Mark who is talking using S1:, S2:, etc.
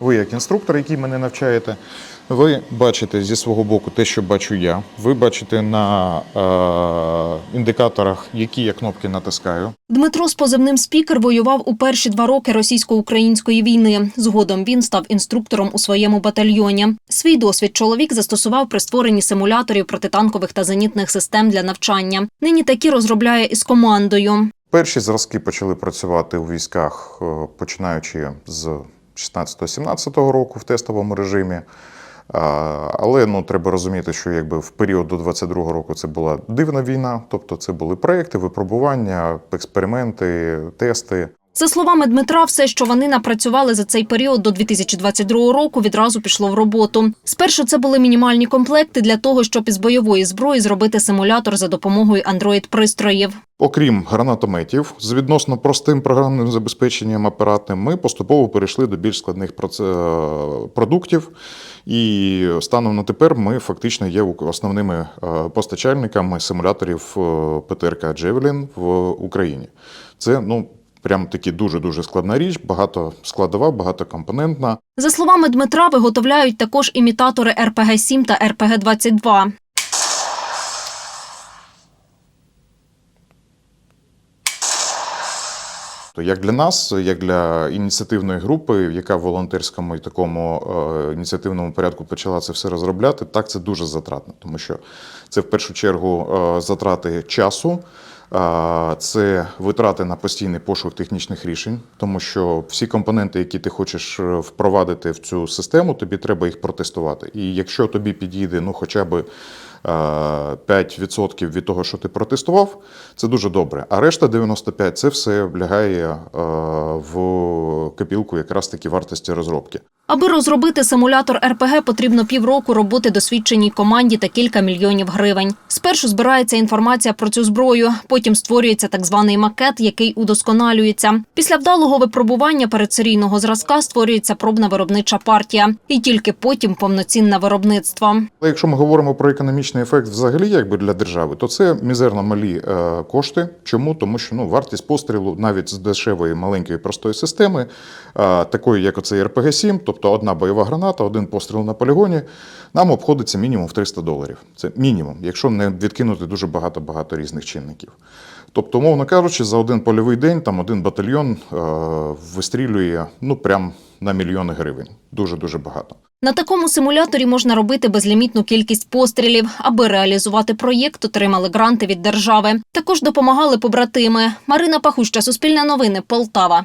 S1: Ви, як інструктор, який мене навчаєте, ви бачите зі свого боку те, що бачу я. Ви бачите на е, індикаторах, які я кнопки натискаю.
S2: Дмитро з позивним спікер воював у перші два роки російсько-української війни. Згодом він став інструктором у своєму батальйоні. Свій досвід чоловік застосував при створенні симуляторів протитанкових та зенітних систем для навчання. Нині такі розробляє із командою.
S1: Перші зразки почали працювати у військах, е, починаючи з 16-17 року в тестовому режимі. Але ну, треба розуміти, що якби в період до 22-го року це була дивна війна, тобто це були проекти, випробування, експерименти, тести.
S2: За словами Дмитра, все, що вони напрацювали за цей період до 2022 року, відразу пішло в роботу. Спершу це були мінімальні комплекти для того, щоб із бойової зброї зробити симулятор за допомогою Android-пристроїв.
S1: Окрім гранатометів, з відносно простим програмним забезпеченням апаратним, ми поступово перейшли до більш складних продуктів. І станом на тепер ми фактично є основними е, постачальниками симуляторів е, ПТРК Джевелін в Україні. Це ну. Прям таки дуже дуже складна річ, багато складова, багатокомпонентна.
S2: За словами Дмитра, виготовляють також імітатори РПГ-7 та РПГ-22.
S1: То як для нас, як для ініціативної групи, яка в волонтерському і такому е, ініціативному порядку почала це все розробляти, так це дуже затратно, тому що це в першу чергу е, затрати часу. Е, Це витрати на постійний пошук технічних рішень, тому що всі компоненти, які ти хочеш е, впровадити в цю систему, тобі треба їх протестувати. І якщо тобі підійде ну, хоча б е, 5% від того, що ти протестував, це дуже добре. А решта 95% це все лягає е, в копілку якраз таки вартості розробки.
S2: Аби розробити симулятор РПГ, потрібно півроку роботи досвідченій команді та кілька мільйонів гривень. Спершу збирається інформація про цю зброю, потім створюється так званий макет, який удосконалюється. Після вдалого випробування передсерійного зразка створюється пробна виробнича партія, і тільки потім повноцінне виробництво.
S1: Якщо ми говоримо про економічний ефект взагалі якби для держави, то це мізерно малі е, кошти. Чому? Тому що ну, вартість пострілу навіть з дешевої маленької простої системи, е, такої як оцей РПГ-7, тобто одна бойова граната, один постріл на полігоні, нам обходиться мінімум в 300 доларів. Це мінімум, якщо не відкинути дуже багато-багато різних чинників. Тобто, умовно кажучи, за один польовий день там один батальйон е, вистрілює ну прям на мільйони гривень. Дуже дуже багато.
S2: На такому симуляторі можна робити безлімітну кількість пострілів. Аби реалізувати проєкт, отримали гранти від держави. Також допомагали побратими. Марина Пахуща, Суспільне новини, Полтава.